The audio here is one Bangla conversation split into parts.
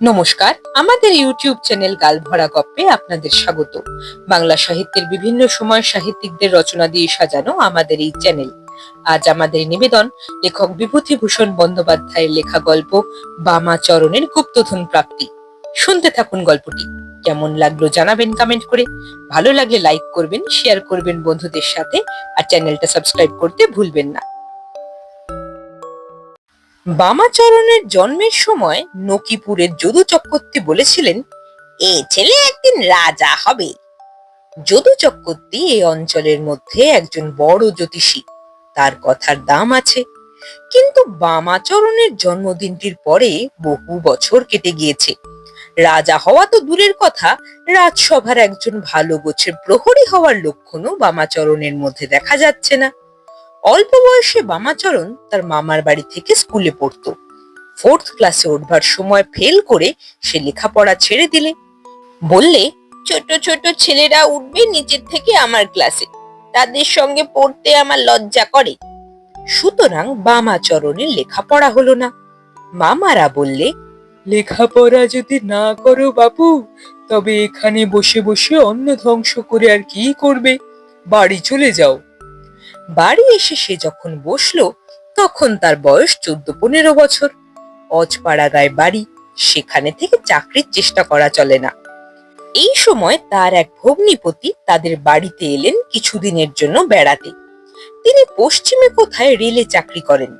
নমস্কার, আমাদের ইউটিউব চ্যানেল গালভরা গপ্পে আপনাদের স্বাগত। বাংলা সাহিত্যের বিভিন্ন সময় সাহিত্যিকদের রচনা দিয়ে সাজানো আমাদের এই চ্যানেল। আজ আমাদের নিবেদন, লেখক বিভূতিভূষণ বন্দ্যোপাধ্যায়ের লেখা গল্প বামাচরণের গুপ্তধন প্রাপ্তি। শুনতে থাকুন গল্পটি। কেমন লাগল জানাবেন কমেন্ট করে। ভালো লাগলে লাইক করবেন শেয়ার করবেন বন্ধুদের সাথে। আর চ্যানেলটা সাবস্ক্রাইব করতে ভুলবেন না। বামাচরণের জন্মের সময় নকিপুরের যদু চক্রবর্তী বলেছিলেন, এ ছেলে একদিন রাজা হবে। যদু চক্রবর্তী এই অঞ্চলের মধ্যে একজন বড় জ্যোতিষী। তার কথার দাম আছে। কিন্তু বামাচরণের জন্মদিনটির পরে বহু বছর কেটে গিয়েছে। রাজা হওয়া তো দূরের কথা, রাজসভার একজন ভালো গোছের প্রহরী হওয়ার লক্ষণও বামাচরণের মধ্যে দেখা যাচ্ছে না। অল্প বয়সে বামাচরণ তার মামার বাড়ি থেকে স্কুলে পড়তো। ফোর্থ ক্লাসে উঠবার সময় ফেল করে সে লেখাপড়া ছেড়ে দিলে। বললে, ছোট ছোট ছেলেরা উঠবে নিচের থেকে আমার ক্লাসে। তাদের সঙ্গে পড়তে আমার লজ্জা করে। সুতরাং বামাচরণের লেখাপড়া হলো না। মামারা বললে, লেখাপড়া যদি না করো বাপু, তবে এখানে বসে বসে অন্ন ধ্বংস করে আর কি করবে? বাড়ি চলে যাও। বাড়ি এসে সে যখন বসল, তখন তার বয়স চোদ্দ পনেরো বছর। অজপাড়াগায় বাড়ি, সেখানে থেকে চাকরির চেষ্টা করা চলে না। এই সময় তার এক ভগ্নিপতি তাদের বাড়িতে এলেন কিছুদিনের জন্য বেড়াতে। তিনি পশ্চিমে কোথায় রেলে চাকরি করেন?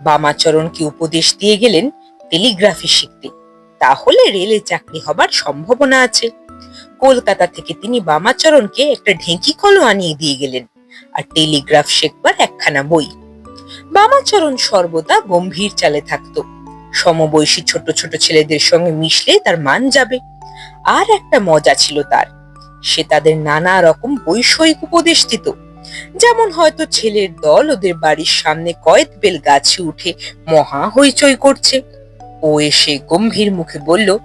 বামাচরণকে উপদেশ দিয়ে গেলেন টেলিগ্রাফি শিখতে। তাহলে রেলে চাকরি হবার সম্ভাবনা আছে। কলকাতা থেকে তিনি বামাচরণকে একটা ঢেঁকি কলও আনিয়ে দিয়ে গেলেন। আর টেলিগ্রাফ শেখবার একখানা বই। বামাচরণ সর্বদা গম্ভীর চালে থাকতো। সমবয়সী ছোট ছোট ছেলেদের সঙ্গে মিশলে তার মান যাবে। আর একটা মজা ছিল তার, সে তাদের নানা রকম বৈষয়িক উপদেশ দিত। যেমন হয়তো ছেলের দল ওদের বাড়ির সামনে কয়েদ বেল গাছে উঠে মহা হইচই করছে। ও এসে গম্ভীর মুখে বলল,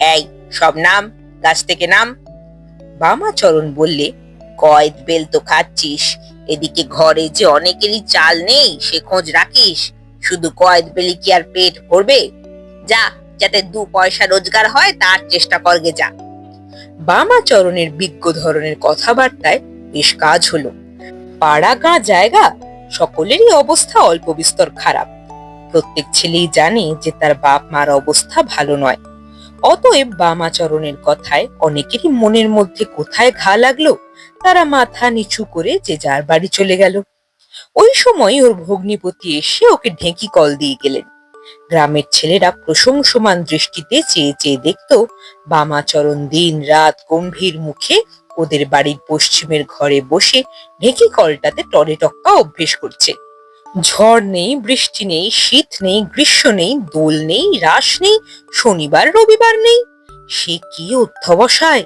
এই, সব নাম, গাছ থেকে নাম। বামাচরণ বললে কয়েদ বেল তো খাচ্ছিস। এদিকে ঘরে যে অনেকেরই চাল নেই, সে খোঁজ রাখিস। শুধু কয়েদ বেলি কি আর পেট ভরবে? যা, যাতে দু পয়সা রোজগার হয়, তার চেষ্টা করগে যা। বামাচরণের বিজ্ঞ ধরনের কথাবার্তায় বেশ কাজ হলো। পাড়া গাঁ জায়গা, সকলেরই অবস্থা অল্প বিস্তর খারাপ। প্রত্যেক ছেলেই জানে যে তার বাপ মার অবস্থা ভালো নয়। অতএব বামাচরণের কথায় অনেকেরই মনের মধ্যে কোথায় ঘা লাগল, তারা মাথা নিচু করে যে যার বাড়ি চলে গেল। ওই সময় ওর ভগ্নিপতি এসে ওকে ঢেঁকি কল দিয়ে গেলেন। গ্রামের ছেলেরা প্রশংসমান দৃষ্টিতে চেয়ে চেয়ে দেখতো, বামাচরণ দিন রাত গম্ভীর মুখে ওদের বাড়ির পশ্চিমের ঘরে বসে ঢেঁকি কলটাতে টরে টক্কা অভ্যেস করছে। ঝড় নেই, বৃষ্টি নেই, শীত নেই, গ্রীষ্ম নেই, দোল নেই রাস নেই, শনিবার, রবিবার নেই। সে কি অধ্যবসায়?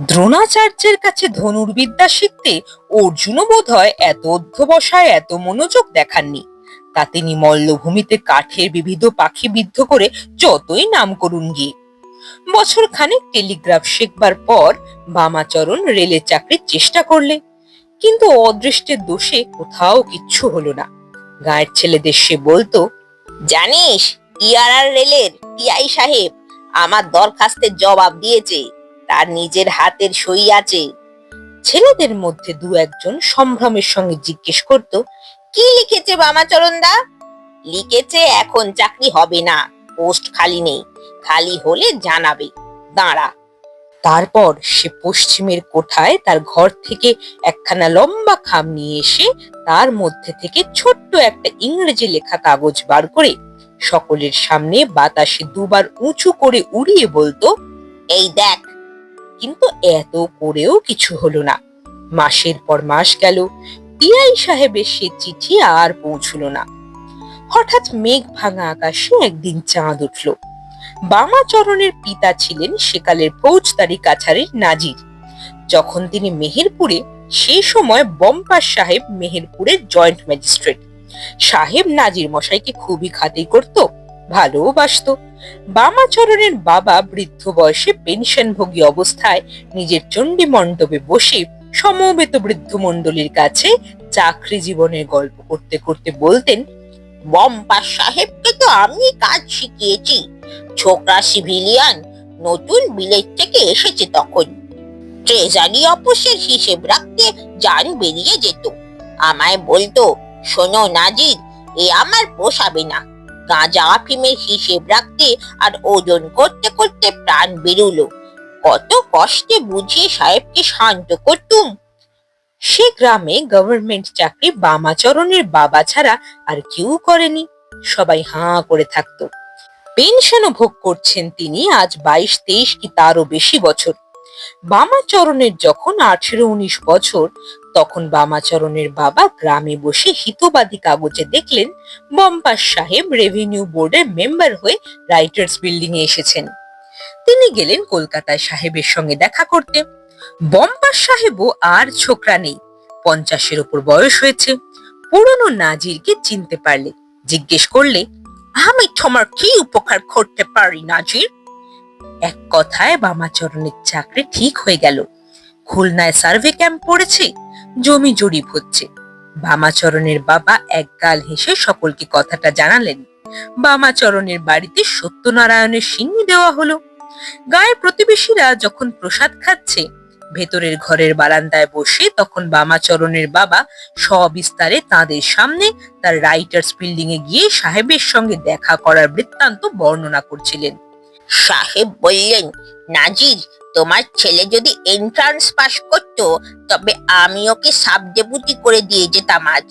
দ্রোণাচার্যের কাছে ধনুর্বিদ্যা শিখতে অর্জুনও বোধ হয় এত অধ্যবসায়, এত মনোযোগ দেখাননি। তা তিনি মল্লভূমিতে কাঠের বিবিধ পাখি বিদ্ধ করে যতই নাম করুন গিয়ে। বছর খানেক টেলিগ্রাফ শিখবার পর বামাচরণ রেলে চাকরির চেষ্টা করলে। কিন্তু অদৃষ্টের দোষে কোথাও কিচ্ছু হলো না। গায়ের ছেলেদের সে বলতো, জানিস, ইয়ারার রেলের টিআই সাহেব আমার দরখাস্তের জবাব দিয়েছে, তার নিজের হাতের সই আছে। ছেলেদের মধ্যে দু একজন সম্ভ্রমের সঙ্গে জিজ্ঞেস করত, কি লিখেছে বামাচরণ দা? লিখেছে এখন চাকরি হবে না, পোস্ট খালি নেই, খালি হলে জানাবে। দাঁড়া তারপর সে পশ্চিমের কোঠায় তার ঘর থেকে একখানা লম্বা খাম নিয়ে এসে তার মধ্যে থেকে ছোট্ট একটা ইংরেজি লেখা কাগজ বার করে সকলের সামনে বাতাসে দুবার উঁচু করে উড়িয়ে বলতো, এই দেখ, কিন্তু এত করেও কিছু হলো না। মাসের পর মাস গেল টিআই সাহেবের সে চিঠি আর পৌঁছলো না। হঠাৎ মেঘ ভাঙা আকাশে একদিন চাঁদ উঠল। বামাচরণের পিতা ছিলেন সেকালের ফৌজদারি কাছারির নাজির। যখন তিনি মেহেরপুরে সেই সময় বম্পার সাহেব মেহেরপুরের জয়েন্ট ম্যাজিস্ট্রেট। সাহেব নাজির মশাইকে খুবই খাতির করত ভালোবাসত বামাচরণের বাবা বৃদ্ধ বয়সে পেনশনভোগী অবস্থায় নিজের চণ্ডী মণ্ডপে বসে সমবেত বৃদ্ধ মণ্ডলীর কাছে চাকরি জীবনের গল্প করতে করতে বলতেন বম্পা সাহেবকে তো আমি কাজ শিখিয়েছি। ছোকরা সিভিলিয়ান, নতুন বিলেত থেকে এসেছে তখন। ট্রেজারি অফিসের হিসেব রাখতে যান বেরিয়ে যেত। আমায় বলতো, শোনো নাজির, এ আমার পোষাবে না। গাঁজা আফিমের হিসেব রাখতে আর ওজন করতে করতে প্রাণ বেরুলো। কত কষ্টে বুঝিয়ে সাহেবকে শান্ত করতুম। সে গ্রামে গভর্নমেন্ট চাকরি বামাচরণের বাবা ছাড়া আর কেউ করেনি। সবাই হাঁ করে থাকতো। পেনশনও ভোগ করছেন তিনি আজ বাইশ, তেইশ কি তারও বেশি বছর। বামাচরণের যখন আঠেরো, উনিশ বছর, তখন বামাচরণের বাবা গ্রামে বসে হিতবাদী কাগজে দেখলেন বম্পাস সাহেব রেভিনিউ বোর্ডের মেম্বার হয়ে রাইটার্স বিল্ডিং এ এসেছেন। তিনি গেলেন কলকাতায় সাহেবের সঙ্গে দেখা করতে। বম্পাস সাহেবও আর ছোকরা নেই। পঞ্চাশের ওপর বয়স হয়েছে। পুরনো নাজিরকে চিনতে পারলে জিজ্ঞেস করলে, আমি তোমার কি উপকার করতে পারি, নাজির? এক কথায় বামাচরণের চাকরি ঠিক হয়ে গেল। খুলনায় সার্ভে ক্যাম্প পড়েছে, জমি জরিপ হচ্ছে। বামাচরণের বাবা একগাল হেসে সকলকে কথাটা জানালেন। বামাচরণের বাড়িতে সত্যনারায়ণের সিন্নি দেওয়া হলো। গায়ের প্রতিবেশীরা যখন প্রসাদ খাচ্ছে ভেতরের ঘরের বারান্দায় বসে তখন বামাচরণের বাবা সবিস্তারে তাদের সামনে তার রাইটার্স বিল্ডিং এ গিয়ে সাহেবের সঙ্গে দেখা করার বৃত্তান্ত বর্ণনা করছিলেন। সাহেব বললেন নাজির তোমার ছেলে যদি এন্ট্রান্স পাস করতো তবে আমি ওকে সাব ডেপুটি করে দিয়ে যেতাম আজ।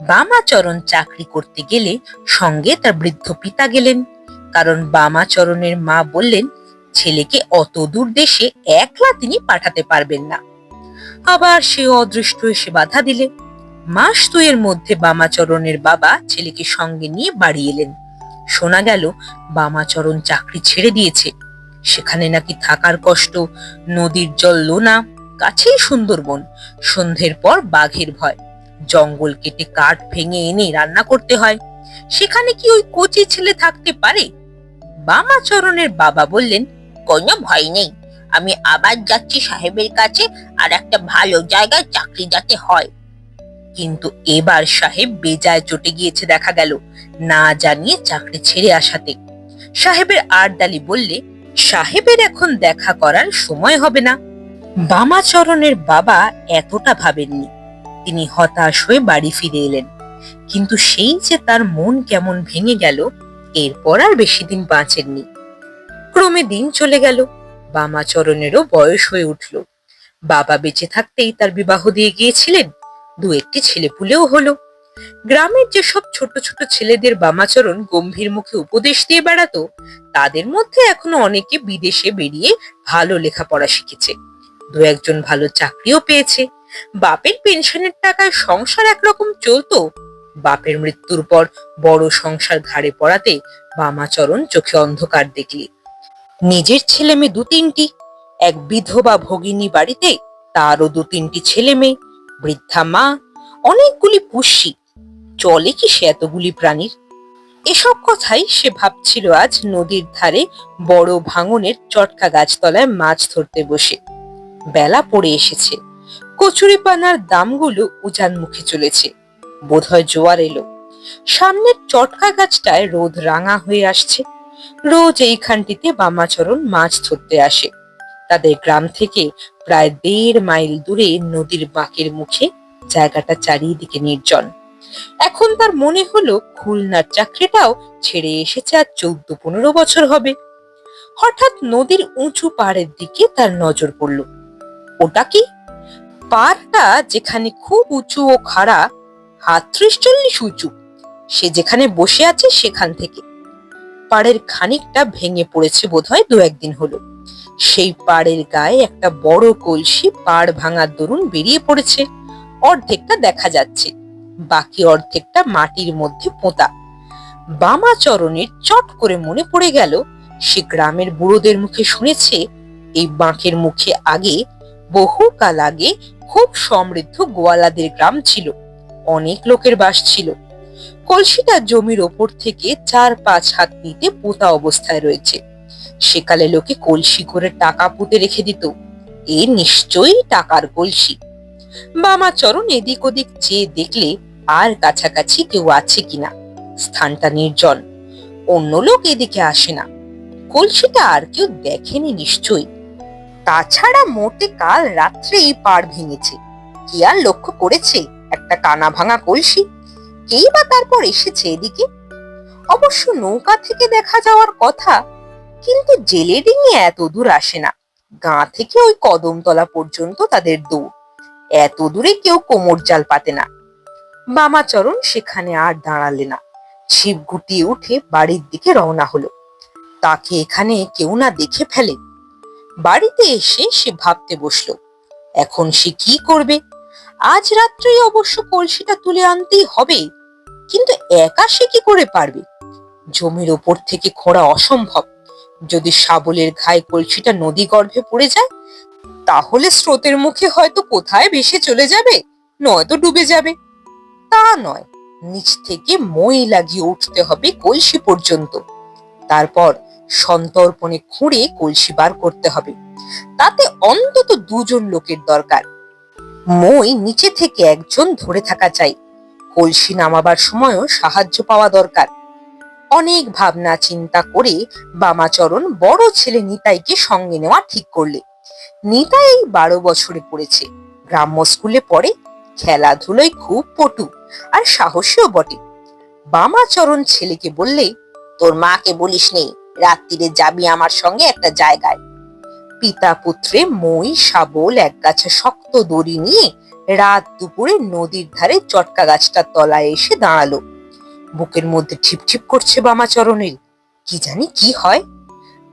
বামাচরণ চাকরি করতে গেলে সঙ্গে তার বৃদ্ধ পিতা গেলেন। কারণ বামাচরণের মা বললেন ছেলেকে অত দূর দেশে একলা তিনি পাঠাতে পারবেন না। আবার সে অদৃষ্ট এসে বাধা দিলে। মাস দুয়ের মধ্যে বামাচরণের বাবা ছেলেকে সঙ্গে নিয়ে বাড়ি এলেন। শোনা গেল, বামাচরণ চাকরি ছেড়ে দিয়েছে। সেখানে নাকি থাকার কষ্ট, নদীর জল লোনা, কাছেই সুন্দরবন, সন্ধ্যের পর বাঘের ভয়। জঙ্গল কেটে কাঠ ভেঙে এনে রান্না করতে হয়। সেখানে কি ওই কচি ছেলে থাকতে পারে? বামাচরণের বাবা বললেন কোনো ভয় নেই। আমি আবার যাচ্ছি সাহেবের কাছে আর একটা ভালো জায়গায় চাকরি যাতে হয়। কিন্তু এবার সাহেব বেজায় চটে গিয়েছে দেখা গেল, না জানিয়ে চাকরি ছেড়ে আসাতে। সাহেবের আরদালি বললে, সাহেবের এখন দেখা করার সময় হবে না। বামাচরণের বাবা এতটা ভাবেননি। তিনি হতাশ হয়ে বাড়ি ফিরে এলেন। কিন্তু সেই যে তার মন কেমন ভেঙে গেল, এরপর আর বেশি দিন বাঁচেননি। ক্রমে দিন চলে গেল। বামাচরণেরও বয়স হয়ে উঠল। বাবা বেঁচে থাকতেই তার বিবাহ দিয়ে গিয়েছিলেন। দু একটি ছেলেপুলেও হলো। গ্রামের যেসব ছোট ছোট ছেলেদের বামাচরণ গম্ভীর মুখে উপদেশ দিয়ে বেড়াতো, তাদের মধ্যে এখনও অনেকে বিদেশে বেরিয়ে ভালো লেখাপড়া শিখেছে। দু একজন ভালো চাকরিও পেয়েছে। বাপের পেনশনের টাকায় সংসার একরকম চলতো। বাপের মৃত্যুর পর বড় সংসার ঘাড়ে পড়াতে বামাচরণ চোখে অন্ধকার দেখলি। নিজের ছেলে মেয়ে দু তিনটি। এক বিধবা ভগিনী বাড়িতে তারও দু তিনটি ছেলে মেয়ে, বৃদ্ধা মা, অনেকগুলি পুষ্যি চলে কি সে এতগুলি প্রাণীর? এসব কথাই সে ভাবছিল আজ নদীর ধারে বড় ভাঙনের চটকা গাছতলায় মাছ ধরতে বসে। বেলা পড়ে এসেছে। কচুরিপানার দামগুলো উজান মুখে চলেছে। বোধহয় জোয়ার এলো। সামনের চটকা গাছটায় রোদ রাঙা হয়ে আসছে। রোজ এইখানটিতে বামাচরণ মাছ ধরতে আসে। তাদের গ্রাম থেকে প্রায় দেড় মাইল দূরে নদীর বাঁকের মুখে জায়গাটা চারিদিকে নির্জন। এখন তার মনে হলো খুলনার চাকরিটাও ছেড়ে এসেছে আর চৌদ্দ পনেরো বছর হবে। হঠাৎ নদীর উঁচু পাড়ের দিকে তার নজর পড়ল। ওটা কি? পাড়টা যেখানে খুব উঁচু ও খাড়া, হাত ত্রিশ চল্লিশ উঁচু। সে যেখানে বসে আছে সেখান থেকে। পাড়ের খানিকটা ভেঙে পড়েছে বোধহয় দু একদিন হলো। সেই পাড়ের গায়ে একটা বড় কলসি পাড় ভাঙার দরুন বেরিয়ে পড়েছে। অর্ধেকটা দেখা যাচ্ছে, বাকি অর্ধেকটা মাটির মধ্যে পোঁতা। বামাচরণের চট করে মনে পড়ে গেল, সে গ্রামের বুড়োদের মুখে শুনেছে, এই বাঁকের মুখে আগে বহুকাল আগে খুব সমৃদ্ধ গোয়ালাদের গ্রাম ছিল। অনেক লোকের বাস ছিল। কলসিটা জমির ওপর থেকে চার পাঁচ হাত নিতে পোতা অবস্থায় রয়েছে। সেকালে লোকে কলসি করে টাকা পুঁতে রেখে দিত। এ নিশ্চয়ই টাকার কলসি। বামাচরণ এদিক ওদিক চেয়ে দেখলে আর কাছাকাছি কেউ আছে কিনা। স্থানটা নির্জন। অন্য লোক এদিকে আসে না। কলসিটা আর কেউ দেখেনি নিশ্চয়ই। তাছাড়া মোটে কাল রাত্রেই পাড় ভেঙেছে। কি আর লক্ষ্য করেছে একটা কানা ভাঙা কলসি? কেই বা তারপর এসেছে এদিকে। অবশ্য নৌকা থেকে দেখা যাওয়ার কথা, কিন্তু জেলে ডিঙে এত দূর আসে না। গাঁ থেকে ওই কদমতলা পর্যন্ত তাদের দৌড় এত দূরে কেউ কোমর জাল পাতে না। বামাচরণ সেখানে আর দাঁড়ালে না। ছিপ গুটিয়ে উঠে বাড়ির দিকে রওনা হলো। তাকে এখানে কেউ না দেখে ফেলে। বাড়িতে এসে সে ভাবতে বসল, এখন সে কি করবে? আজ রাত্রেই অবশ্য কলসিটা তুলে আনতেই হবে। কিন্তু একা সে কি করে পারবে? জমির ওপর থেকে খোঁড়া অসম্ভব। যদি শাবলের ঘায়ে কলসিটা নদী গর্ভে পড়ে যায়, তাহলে স্রোতের মুখে হয়তো কোথায় ভেসে চলে যাবে, নয়তো ডুবে যাবে। তা নয়, নিচ থেকে মই লাগিয়ে উঠতে হবে কলসি পর্যন্ত। তারপর সন্তর্পণে খুঁড়ে কলসি বার করতে হবে। তাতে অন্তত দুজন লোকের দরকার। মই নিচে থেকে একজন ধরে থাকা চাই। কলসি নামাবার সময়ও সাহায্য পাওয়া দরকার। অনেক ভাবনা চিন্তা করে বামাচরণ বড় ছেলে নিতাইকে সঙ্গে নেওয়া ঠিক করলে। নিতাই বারো বছরে পড়েছে, গ্রাম্য স্কুলে পড়ে, খেলাধুলোয় খুব পটু আর সাহসীও বটে। বামাচরণ ছেলেকে বললে, তোর মাকে বলিস নেই রাত্রিরে যাবি আমার সঙ্গে একটা জায়গায়। পিতা পুত্রে মই, শাবল এক গাছা শক্ত দড়ি নিয়ে রাত দুপুরে নদীর ধারে চটকা গাছটার তলায় এসে দাঁড়াল। বুকের মধ্যে ঠিপঠিপ করছে বামাচরণের কি জানি কি হয়?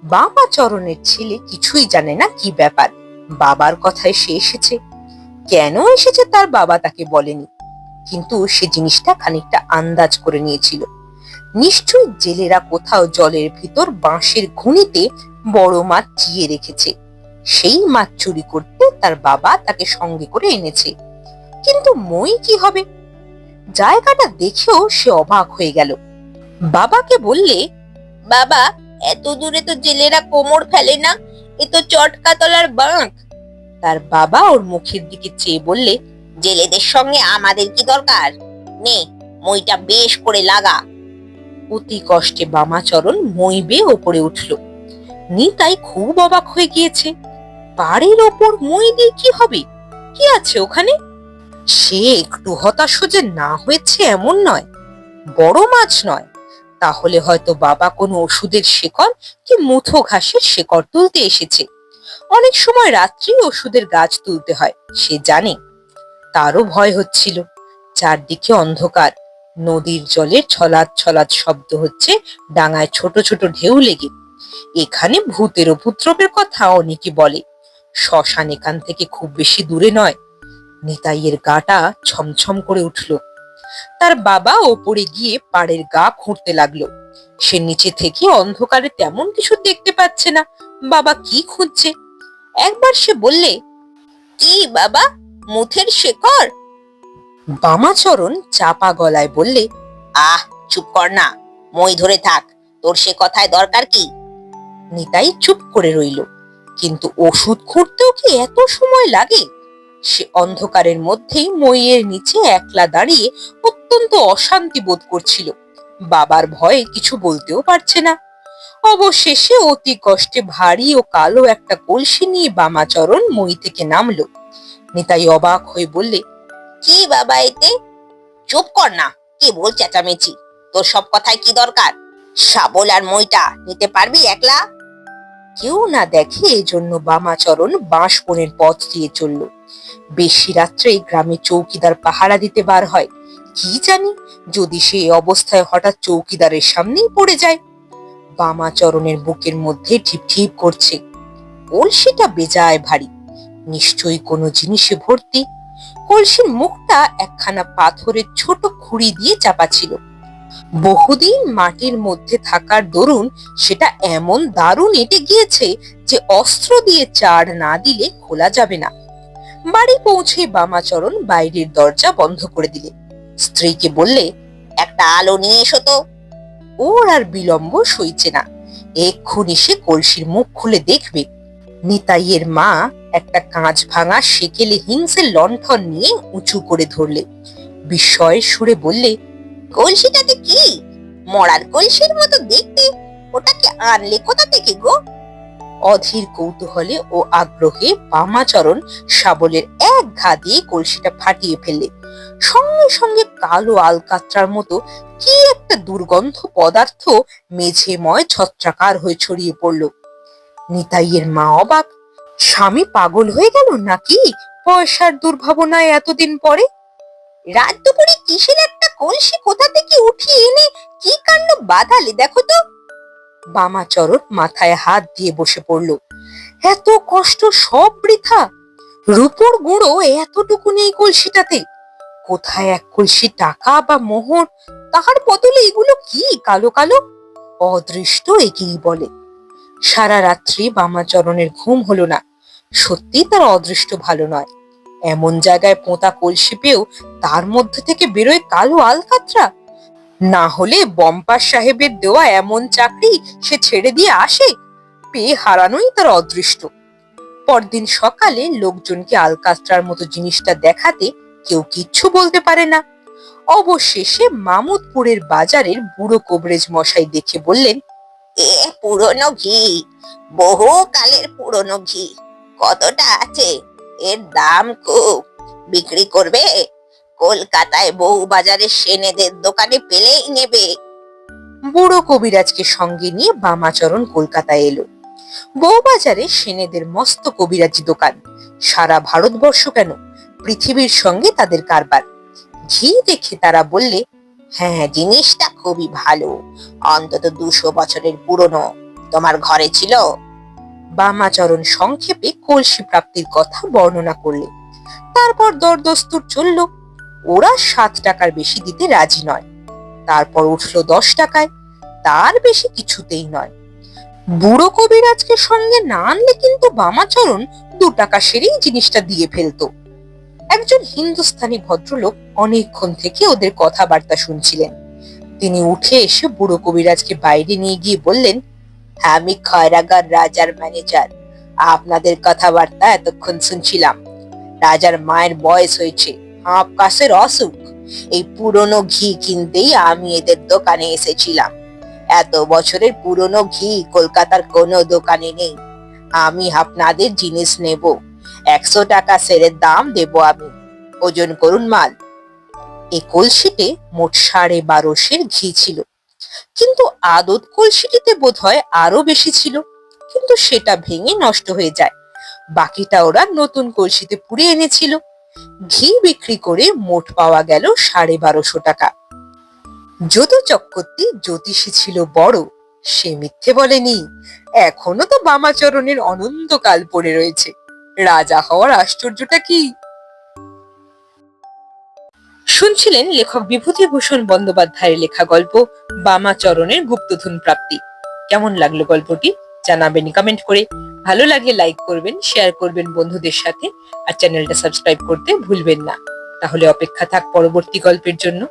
বামাচরণের ছেলে কিছুই জানে না কি ব্যাপার। বাবার কথায় সে এসেছে। কেন এসেছে তার বাবা তাকে বলেনি। কিন্তু সে জিনিসটা খানিকটা আন্দাজ করে নিয়েছিল। নিশ্চয়ই জেলেরা কোথাও জলের ভিতর বাঁশের ঘুনিতে বড় মাছ চিয়ে রেখেছে। সেই মাছ চুরি করতে তার বাবা তাকে সঙ্গে করে এনেছে। কিন্তু মই কি হবে? জায়গাটা দেখেও সে অবাক হয়ে গেল। বাবাকে বললে, বাবা, এত দূরে তো জেলেরা কোমর ফেলে না? এ তো চটকাতলার বাঁক। তার বাবা ওর মুখের দিকে চেয়ে বললে, জেলেদের সঙ্গে আমাদের কি দরকার? নে, মইটা বেশ করে লাগা। অতি কষ্টে বামাচরণ মই বেয়ে ওপরে উঠল। নিতাই খুব অবাক হয়ে গিয়েছে। পাড়ের ওপর মই দিয়ে কি হবে? কি আছে ওখানে? সে একটু হতাশ যে না হয়েছে এমন নয়, বড় মাছ নয়। তাহলে হয়তো বাবা কোনো ওষুধের শেকড় কি মুথো ঘাসের শেকড় তুলতে এসেছে। অনেক সময় রাত্রি ওষুধের গাছ তুলতে হয়, সে জানে। তারও ভয় হচ্ছিল। চারদিকে অন্ধকার। নদীর জলের ছলাৎ ছলাৎ শব্দ হচ্ছে, ডাঙায় ছোট ছোট ঢেউ লেগে। এখানে ভূতের উপদ্রবের কথা অনেকে বলে। শ্মশান এখান থেকে খুব বেশি দূরে নয়। নিতাইয়ের গাটা ছমছম করে উঠল। তার বাবা ওপরে গিয়ে পাড়ের গা খুঁড়তে লাগল। সে নিচে থেকে অন্ধকারে তেমন কিছু দেখতে পাচ্ছে না। বাবা কি খুঁজছে? একবার সে বললে, কি বাবা, মুথের শেকড় বামাচরণ চাপা গলায় বললে, আহ, চুপ কর না, মই ধরে থাক, তোর সে কথায় দরকার কি? নিতাই চুপ করে রইল। কিন্তু ওষুধ খুঁড়তেও কি এত সময় লাগে? সে অন্ধকারের মধ্যেই মইয়ের নিচে একলা দাঁড়িয়ে অত্যন্ত অশান্তি বোধ করছিল। বাবার ভয়ে কিছু বলতেও পারছে না। অবশেষে অতি কষ্টে ভারী ও কালো একটা কলসি নিয়ে বামাচরণ মই থেকে নামলো। নিতাই অবাক হয়ে বললে, কি বাবা এতে? চুপ কর না, কি বল চেঁচামেচি? তোর সব কথায় কি দরকার? শাবল আর মইটা নিতে পারবি একলা? কেউ না দেখে এজন্য বামাচরণ বাঁশ পথ দিয়ে চলল। বেশি রাত্রে গ্রামে চৌকিদার পাহারা দিতে বার হয়। কি জানি, যদি সে অবস্থায় হঠাৎ চৌকিদারের সামনেই পড়ে যায়। বামাচরণের বুকের মধ্যে ঠিপ ঠিপ করছে। কলসিটা বেজায় ভারী। নিশ্চয়ই কোনো জিনিসে ভর্তি। কলসির মুখটা একখানা পাথরের ছোট খুঁড়ি দিয়ে চাপা ছিল। বহুদিন মাটির মধ্যে থাকার দরুন সেটা এমন দারুণ এটে গিয়েছে যে অস্ত্র দিয়ে চার না দিলে খোলা যাবে না। বাড়ি পৌঁছে বামাচরণ বাইরের দরজা বন্ধ করে দিলে। স্ত্রীকে বললে, একটা আলো নিয়ে এসো তো। ওর আর বিলম্ব সইছে না। এক্ষুনি সে কলসির মুখ খুলে দেখবে, নিতাইয়ের মা একটা কাঁচ ভাঙা সেকেলে হিংসের লণ্ঠন নিয়ে উঁচু করে ধরলে। বিস্ময়ের সুরে বললে, কলসিটাতে কি? মরার কলসির মতো দেখতে? ওটাকে আনলে কোথা থেকে গো? অধীর কৌতূহলে ও আগ্রহে বামাচরণ শাবলের এক ঘা দিয়ে কলসিটা ফাটিয়ে ফেললে। সঙ্গে সঙ্গে কালো আলকাত্রার মতো কি একটা দুর্গন্ধ পদার্থ মেঝেময় ছত্রাকার হয়ে ছড়িয়ে পড়ল। নিতাইয়ের মা অবাক, স্বামী পাগল হয়ে গেল নাকি পয়সার দুর্ভাবনায় এতদিন পরে? রাত দুপুরে কিসের একটা কলসি কোথা থেকে উঠিয়ে এনে কি কাণ্ড বাঁধালে দেখো তো। বামাচরণ মাথায় হাত দিয়ে বসে পড়ল। এত কষ্ট সব বৃথা? রূপোর গুঁড়ো এতটুকু নেই কলসিটাতে। কোথায় এক কলসি টাকা বা মোহর? তাহার বদলে এগুলো কি কালো কালো? অদৃষ্ট একেই বলে। সারা রাত্রি বামাচরণের ঘুম হলো না। সত্যি তার অদৃষ্ট ভালো নয়। এমন জায়গায় পোঁতা কলসি পেয়েও তার মধ্যে থেকে বেরোয় কালো আলকাতরা। না হলে বম্পার সাহেবের দেওয়া এমন চাকরি সে ছেড়ে দিয়ে আসে? পেয়ে হারানোই তার অদৃষ্ট। পরদিন সকালে লোকজনকে আলকাস্ট্রার মতো জিনিসটা দেখাতে কেউ কিচ্ছু বলতে পারে না। অবশেষে মামুদপুরের বাজারের বুড়ো কবরেজ মশাই দেখে বললেন, এ পুরনো ঘি, বহু কালের পুরনো ঘি, কতটা আছে? এর দাম খুব। বিক্রি করবে? কলকাতায় বহু বাজারে সেনেদের দোকানে পেলেই নেবে। বুড়ো কবিরাজকে সঙ্গে নিয়ে বামাচরণ কলকাতায় এলো। বউবাজারে সেনেদের মস্ত কবিরাজি দোকান। সারা ভারতবর্ষ কেন? পৃথিবীর সঙ্গে তাদের কারবার। ঘি দেখে তারা বললে হ্যাঁ জিনিসটা খুবই ভালো। অন্তত দুশো বছরের পুরনো। তোমার ঘরে ছিল? বামাচরণ সংক্ষেপে কলসি প্রাপ্তির কথা বর্ণনা করলে। তারপর দরদস্তুর চলল ওরা সাত টাকার বেশি দিতে রাজি নয়। তারপর উঠল দশ টাকায়, তার বেশি কিছুতেই নয়। বুড়ো কবিরাজকে সঙ্গে না আনলে কিন্তু বামাচরণ দু টাকা সেরেই জিনিসটা দিয়ে ফেলতো। একজন হিন্দুস্তানি ভদ্রলোক অনেকক্ষণ থেকে ওদের কথাবার্তা শুনছিলেন। তিনি উঠে এসে বুড়ো কবিরাজকে বাইরে নিয়ে গিয়ে বললেন, আমি খয়রাগার রাজার ম্যানেজার। আপনাদের কথাবার্তা এতক্ষণ শুনছিলাম। রাজার মায়ের বয়স হয়েছে। হাঁপ কাশের অসুখ এই পুরনো ঘি কিনতেই আমি এদের দোকানে এসেছিলাম। এত বছরের পুরনো ঘি কলকাতার কোনো দোকানে নেই। আমি আপনাদের জিনিস নেব। একশো টাকা সেরের দাম দেব আমি। ওজন করুন মাল। এই কলসিতে মোট সাড়ে বারোশের ঘি ছিল। কিন্তু আদত কলসিটিতে বোধ হয় আরও বেশি ছিল। কিন্তু সেটা ভেঙে নষ্ট হয়ে যায়। বাকিটা ওরা নতুন কলসিতে পুড়ে এনেছিল। ঘি বিক্রি করে মোট পাওয়া গেল সাড়ে বারোশো টাকা। যদু চক্রবর্তী জ্যোতিষী ছিল বড়, সে মিথ্যে বলেনি। এখনও তো বামাচরণের অনন্তকাল পড়ে রয়েছে। রাজা হওয়ার আশ্চর্যটা কি? শুনছিলেন লেখক বিভূতিভূষণ বন্দ্যোপাধ্যায়ের লেখা গল্প, বামাচরণের গুপ্তধন প্রাপ্তি। কেমন লাগল গল্পটি? জানাবেন কমেন্ট করে। ভালো লাগলে লাইক করবেন শেয়ার করবেন বন্ধুদের সাথে, আর চ্যানেলটা সাবস্ক্রাইব করতে ভুলবেন না। তাহলে অপেক্ষা থাক পরবর্তী গল্পের জন্য।